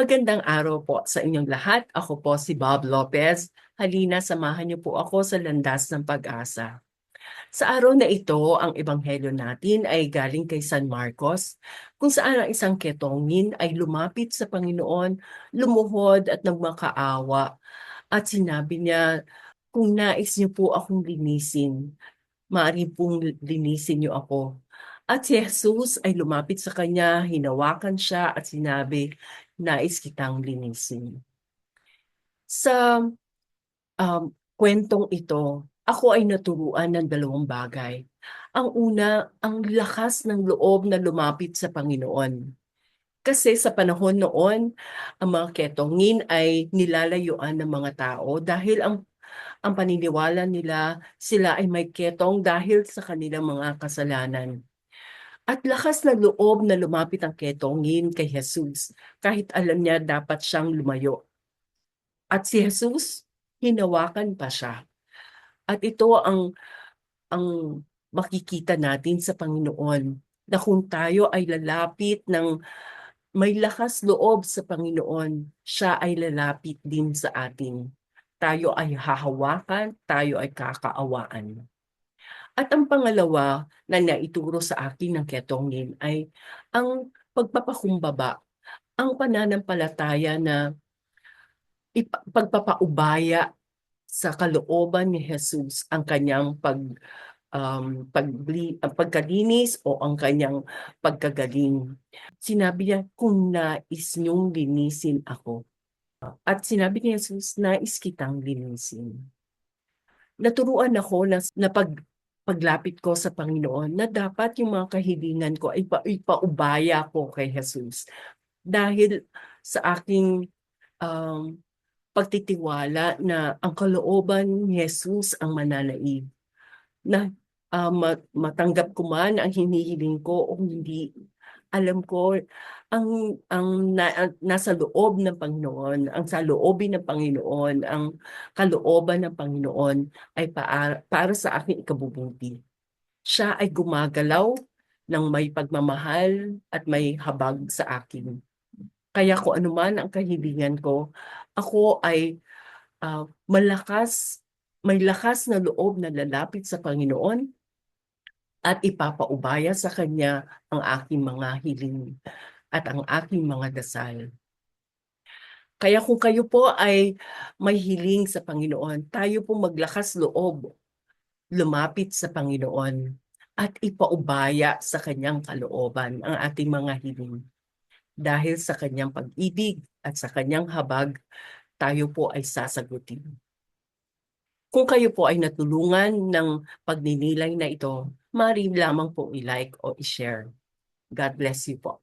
Magandang araw po sa inyong lahat. Ako po si Bob Lopez. Halina, samahan niyo po ako sa landas ng pag-asa. Sa araw na ito, ang ebanghelyo natin ay galing kay San Marcos, kung saan ang isang ketongin ay lumapit sa Panginoon, lumuhod at nagmakaawa. At sinabi niya, kung nais niyo po akong linisin, maaari pong linisin niyo ako. At si Jesus ay lumapit sa kanya, hinawakan siya at sinabi, nais kitang linisin. Sa um, kwentong ito, ako ay naturuan ng dalawang bagay. Ang una, ang lakas ng loob na lumapit sa Panginoon. Kasi sa panahon noon, ang mga ketongin ay nilalayuan ng mga tao dahil ang ang paniniwala nila sila ay may ketong dahil sa kanilang mga kasalanan. At lakas na loob na lumapit ang ketongin kay Jesus kahit alam niya dapat siyang lumayo. At si Jesus, hinawakan pa siya. At ito ang ang makikita natin sa Panginoon na kung tayo ay lalapit ng may lakas loob sa Panginoon, siya ay lalapit din sa atin. Tayo ay hahawakan, tayo ay kakaawaan. At ang pangalawa na naituro sa akin ng ketongin ay ang pagpapakumbaba, ang pananampalataya na pagpapaubaya sa kalooban ni Jesus ang kanyang pag um, pag, ang pagkalinis o ang kanyang pagkagaling. Sinabi niya, kung nais niyong linisin ako. At sinabi ni Jesus, nais kitang linisin. Naturuan ako na, na pag paglapit ko sa Panginoon na dapat yung mga kahilingan ko ay pa, ipaubaya ko kay Jesus. Dahil sa aking um, pagtitiwala na ang kalooban ni Jesus ang mananaig. Na uh, matanggap ko man ang hinihiling ko o hindi, alam ko ang ang na, nasa loob ng Panginoon, ang sa loobin ng Panginoon, ang kalooban ng Panginoon ay para, para sa aking ikabubuti. Siya ay gumagalaw ng may pagmamahal at may habag sa akin. Kaya kung ano man ang kahilingan ko, ako ay uh, malakas, may lakas na loob na lalapit sa Panginoon at ipapaubaya sa Kanya ang aking mga hiling at ang aking mga dasal. Kaya kung kayo po ay may hiling sa Panginoon, tayo po maglakas loob, lumapit sa Panginoon at ipaubaya sa kanyang kalooban ang ating mga hiling. Dahil sa kanyang pag-ibig at sa kanyang habag, tayo po ay sasagutin. Kung kayo po ay natulungan ng pagninilay na ito, maaari lamang po i-like o i-share. God bless you po.